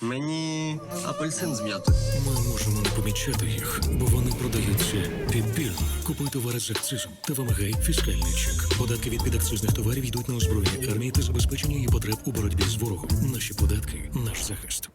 Мені апельсин з м'ятою. Ми можемо не помічати їх, бо вони продаються підбірно. Купуй товари з акцизом та вимагай фіскальний чек. Податки від підакцизних товарів йдуть на озброєння армії та забезпечення її потреб у боротьбі з ворогом. Наші податки наш захист.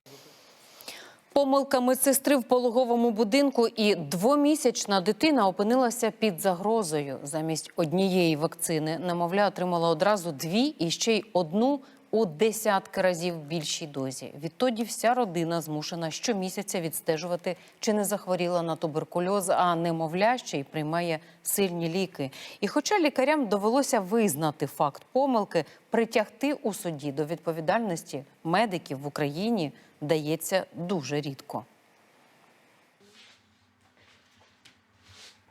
Помилка медсестри в пологовому будинку і двомісячна дитина опинилася під загрозою. Замість однієї вакцини немовля отримала одразу дві і ще й одну у десятки разів більшій дозі. Відтоді вся родина змушена щомісяця відстежувати, чи не захворіла на туберкульоз, а немовля ще й приймає сильні ліки. І хоча лікарям довелося визнати факт помилки, притягти у суді до відповідальності медиків в Україні дається дуже рідко.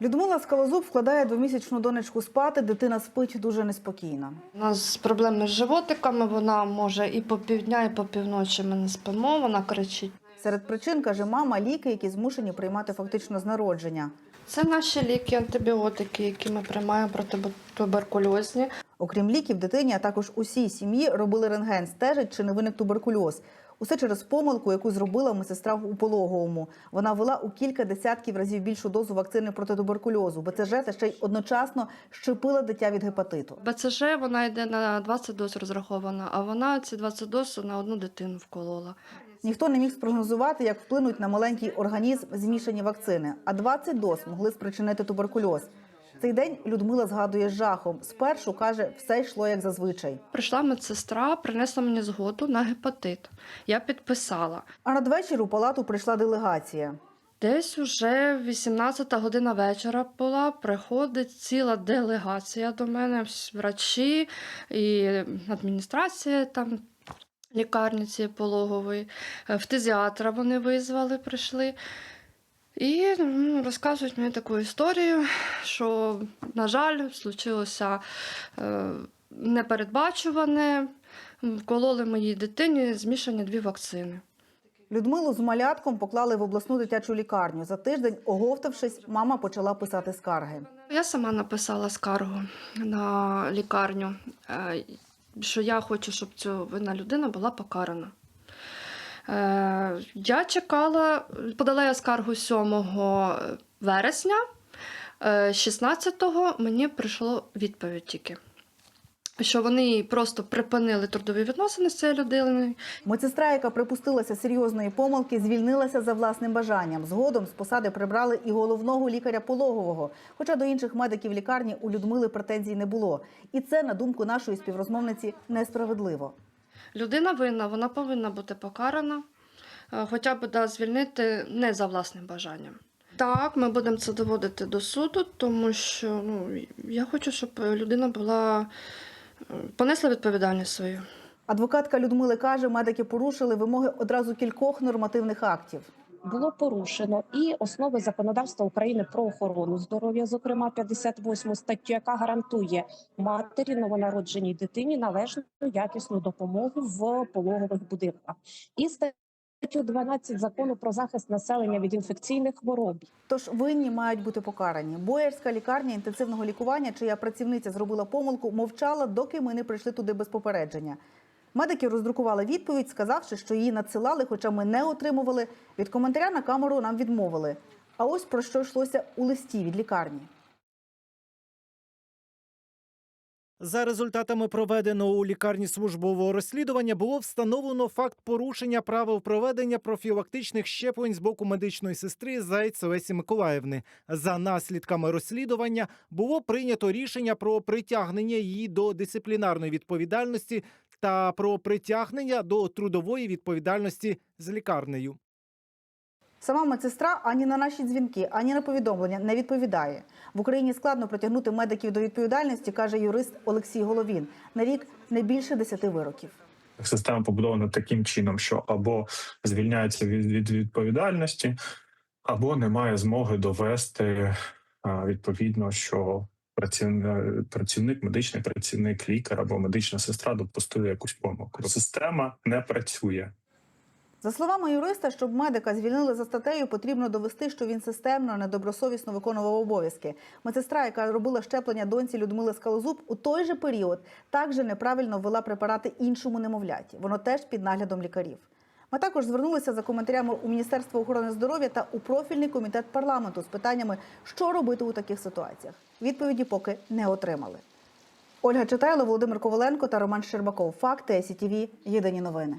Людмила Скалозуб вкладає двомісячну донечку спати. Дитина спить дуже неспокійна. У нас проблеми з животиками, вона може і по півдня, і по півночі ми не спимо, вона кричить. Серед причин каже мама ліки, які змушені приймати фактично з народження. Це наші ліки, антибіотики, які ми приймаємо протитуберкульозні. Окрім ліків, дитині, а також усій сім'ї робили рентген, стежить, чи не виник туберкульоз. Усе через помилку, яку зробила медсестра у пологовому. Вона ввела у кілька десятків разів більшу дозу вакцини проти туберкульозу, БЦЖ та ще й одночасно щепила дитя від гепатиту. БЦЖ вона йде на 20 доз розрахована, а вона ці 20 доз на одну дитину вколола. Ніхто не міг спрогнозувати, як вплинуть на маленький організм змішані вакцини. А 20 доз могли спричинити туберкульоз. Цей день Людмила згадує з жахом. Спершу каже, все йшло як зазвичай. Прийшла медсестра, принесла мені згоду на гепатит. Я підписала. А надвечір у палату прийшла делегація. Десь уже 18 година вечора була, приходить ціла делегація до мене, врачі і адміністрація там лікарні цієї пологової, Е, фтизіатра вони визвали, прийшли. І ну, розказують мені таку історію, що, на жаль, случилося е, непередбачуване. Вкололи моїй дитині змішані дві вакцини. Людмилу з малятком поклали в обласну дитячу лікарню. За тиждень, оговтавшись, мама почала писати скарги. Я сама написала скаргу на лікарню, е, що я хочу, щоб ця винна людина була покарана. Е, Я чекала, подала я скаргу 7 вересня, е, 16-го мені прийшло відповідь тільки. Що вони просто припинили трудові відносини з цією людиною, Медсестра, яка припустилася серйозної помилки, звільнилася за власним бажанням. Згодом з посади прибрали і головного лікаря пологового. Хоча до інших медиків лікарні у Людмили претензій не було. І це, на думку нашої співрозмовниці, несправедливо. Людина винна, вона повинна бути покарана, е, хоча б да, звільнити не за власним бажанням. Так, ми будемо це доводити до суду, тому що ну, я хочу, щоб людина була е, понесла відповідальність свою. Адвокатка Людмили каже, медики порушили вимоги одразу кількох нормативних актів. Було порушено і основи законодавства України про охорону здоров'я, зокрема 58 статтю, яка гарантує матері новонародженій дитині належну якісну допомогу в пологових будинках, і статтю 12 закону про захист населення від інфекційних хвороб. Тож винні мають бути покарані. Боярська лікарня інтенсивного лікування, чия працівниця зробила помилку, мовчала, доки ми не прийшли туди без попередження. Медики роздрукували відповідь, сказавши, що її надсилали, хоча ми не отримували. Від коментаря на камеру нам відмовили. А ось про що йшлося у листі від лікарні. За результатами проведеного у лікарні службового розслідування було встановлено факт порушення правил проведення профілактичних щеплень з боку медичної сестри Зайць Лесі Миколаївни. За наслідками розслідування було прийнято рішення про притягнення її до дисциплінарної відповідальності та про притягнення до трудової відповідальності з лікарнею. Сама медсестра ані на наші дзвінки, ані на повідомлення не відповідає. В Україні складно притягнути медиків до відповідальності, каже юрист Олексій Головін. На рік не більше десяти вироків. Система побудована таким чином, що або звільняється від, від відповідальності, або немає змоги довести відповідно, що працівник, медичний працівник, лікар або медична сестра допустили якусь помилку. Система не працює. За словами юриста, щоб медика звільнили за статтею, потрібно довести, що він системно, недобросовісно виконував обов'язки. Медсестра, яка робила щеплення доньці Людмили Скалозуб, у той же період також неправильно ввела препарати іншому немовляті. Воно теж під наглядом лікарів. Ми також звернулися за коментарями у Міністерство охорони здоров'я та у профільний комітет парламенту з питаннями, що робити у таких ситуаціях. Відповіді поки не отримали. Ольга Читайло, Володимир Коваленко та Роман Щербаков. Факти СІТВ. Єдині новини.